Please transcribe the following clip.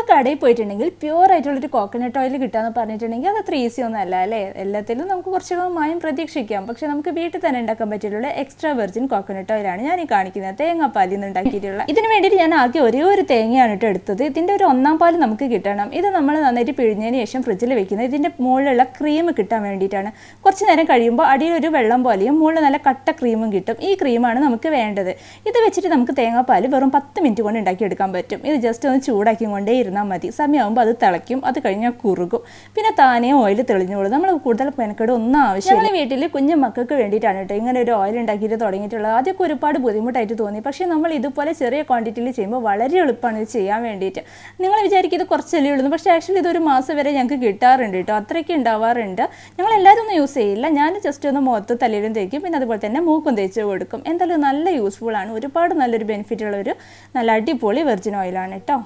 നമ്മളൊക്കെ കടയിൽ പോയിട്ടുണ്ടെങ്കിൽ പ്യുവർ ആയിട്ടുള്ളൊരു കോക്കനട്ട് ഓയിൽ കിട്ടാന്ന് പറഞ്ഞിട്ടുണ്ടെങ്കിൽ അത് അത്ര ഈസി ഒന്നും അല്ല എല്ലാത്തിലും നമുക്ക് കുറച്ച് മായം പ്രതീക്ഷിക്കാം. പക്ഷെ നമുക്ക് വീട്ടിൽ തന്നെ ഉണ്ടാക്കാൻ പറ്റിയിട്ടുള്ള എക്സ്ട്രാ വെർജിൻ കോക്കനട്ട് ഓയിലാണ് ഞാൻ ഈ കാണിക്കുന്നത്. തേങ്ങാപ്പാലിൽ നിന്ന് ഉണ്ടാക്കിയിട്ടുള്ള. ഇതിന് വേണ്ടിയിട്ട് ഞാൻ ആകെ ഒരേ ഒരു തേങ്ങയാണ് കേട്ടോ എടുത്തത്. ഇതിന്റെ ഒരു ഒന്നാം പാൽ നമുക്ക് കിട്ടണം. ഇത് നമ്മൾ നന്നായിട്ട് പിഴിഞ്ഞതിന് ശേഷം ഫ്രിഡ്ജിൽ വെക്കുന്നത് ഇതിന്റെ മുകളിലുള്ള ക്രീം കിട്ടാൻ വേണ്ടിയിട്ടാണ്. കുറച്ച് നേരം കഴിയുമ്പോൾ അടിയിൽ ഒരു വെള്ളം പോലെയും മുകളിൽ നല്ല കട്ട ക്രീമും കിട്ടും. ഈ ക്രീമാണ് നമുക്ക് വേണ്ടത്. ഇത് വെച്ചിട്ട് നമുക്ക് തേങ്ങാപ്പാൽ വെറും പത്ത് മിനിറ്റ് കൊണ്ട് ഉണ്ടാക്കിയെടുക്കാൻ പറ്റും. ഇത് ജസ്റ്റ് ഒന്ന് ചൂടാക്കി കൊണ്ടേ ഇരുന്നാൽ മതി. സമയമാകുമ്പോൾ അത് തിളയ്ക്കും അത് കഴിഞ്ഞാൽ കുറുകും. പിന്നെ താനേ ഓയിൽ തെളിഞ്ഞോളും നമ്മൾ കൂടുതൽ മെനക്കേട് ഒന്നും ആവശ്യമില്ല. ഞങ്ങളുടെ വീട്ടിൽ കുഞ്ഞു മക്കൾക്ക് വേണ്ടിയിട്ടാണ് കേട്ടോ ഇങ്ങനെ ഒരു ഓയിൽ ഉണ്ടാക്കിയിട്ട് തുടങ്ങിയിട്ടുള്ളത്. ആദ്യമൊക്കെ ഒരുപാട് ബുദ്ധിമുട്ടായിട്ട് തോന്നി. പക്ഷേ നമ്മൾ ഇതുപോലെ ചെറിയ ക്വാണ്ടിറ്റിയിൽ ചെയ്യുമ്പോൾ വളരെ എളുപ്പമാണ് ഇത് ചെയ്യാൻ വേണ്ടിയിട്ട്. നിങ്ങൾ വിചാരിക്കും ഇത് കുറച്ചല്ലേ ഉള്ളൂ. പക്ഷേ ആക്ച്വലി ഇതൊരു മാസം വരെ ഞങ്ങൾക്ക് കിട്ടാറുണ്ട് കേട്ടോ. അത്രയ്ക്ക് ഉണ്ടാവാറുണ്ട്. ഞങ്ങൾ എല്ലാവരും ഒന്നും യൂസ് ചെയ്യില്ല. ഞാൻ ജസ്റ്റ് ഒന്ന് മുഖത്ത് തലയിലും തേക്കും. പിന്നെ അതുപോലെ തന്നെ മൂക്കും തേച്ച് കൊടുക്കും. എന്തായാലും നല്ല യൂസ്ഫുൾ ആണ്. ഒരുപാട് നല്ലൊരു ബെനിഫിറ്റ് ഉള്ള ഒരു നല്ല അടിപൊളി വെർജിൻ ഓയിലാണ് കേട്ടോ.